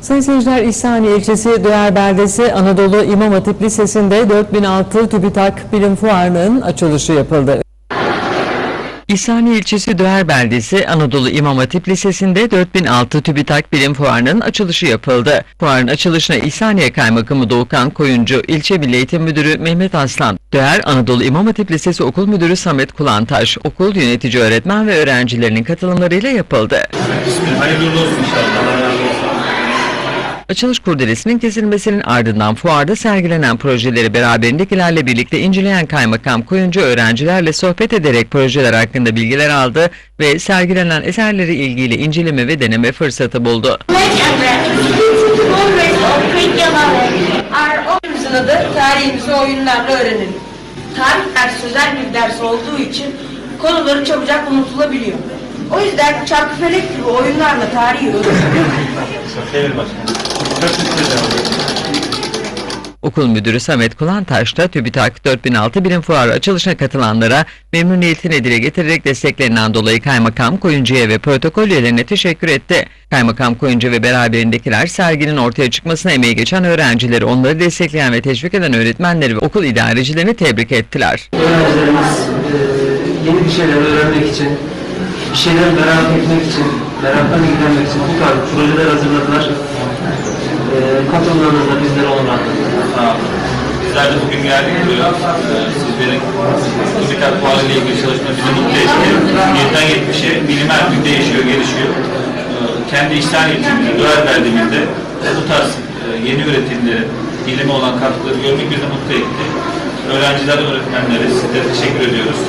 Sayın seyirciler İhsaniye ilçesi Döğer Beldesi Anadolu İmam Hatip Lisesi'nde 4006 TÜBİTAK Bilim Fuarı'nın açılışı yapıldı. İhsaniye ilçesi Döğer Beldesi Anadolu İmam Hatip Lisesi'nde 4006 TÜBİTAK Bilim Fuarı'nın açılışı yapıldı. Fuarın açılışına İhsaniye Kaymakamı Doğukan Koyuncu, İlçe Milli Eğitim Müdürü Mehmet Aslan, Döğer Anadolu İmam Hatip Lisesi Okul Müdürü Samet Kulantaş, okul yönetici öğretmen ve öğrencilerinin katılımlarıyla yapıldı. Hayırlı uğurlu olsun inşallah. Açılış kurdelesinin kesilmesinin ardından fuarda sergilenen projeleri beraberindekilerle birlikte inceleyen kaymakam Koyuncu öğrencilerle sohbet ederek projeler hakkında bilgiler aldı ve sergilenen eserleri ilgiyle inceleme ve deneme fırsatı buldu. Adı tarihimizi oyunlarla öğrenelim. Tarih dersi sözel bir ders olduğu için konuları çabucak unutulabiliyor. O yüzden çarkıfelek gibi oyunlarla tarihi öğrenelim. Okul müdürü Samet Kulantaş da TÜBİTAK 4006 Bilim Fuarı açılışına katılanlara memnuniyetini dile getirerek desteklerinden dolayı Kaymakam Koyuncu'ya ve protokol üyelerine teşekkür etti. Kaymakam Koyuncu ve beraberindekiler serginin ortaya çıkmasına emeği geçen öğrencileri, onları destekleyen ve teşvik eden öğretmenleri ve okul idarecilerini tebrik ettiler. öğrencilerimiz e, yeni bir şeyler öğrenmek için, bir şeyler merak etmek için, meraklarını gidermek için bu tarz projeler hazırladılar. E, bizleri onurlandırdı. Sağ olun. Bizler de bugün geldik buraya. Ee, Sizlerin TÜBİTAK Fuarı ile ilgili çalışma bizi mutlu etti. 7'den 70'e bilim her gün değişiyor, gelişiyor. Ee, Kendi işler ilçemizde, Döğer beldemizde bu tarz e, yeni üretimleri, bilime olan katkıları görmek bizi mutlu etti. Öğrenciler, öğretmenlere sizlere teşekkür ediyoruz.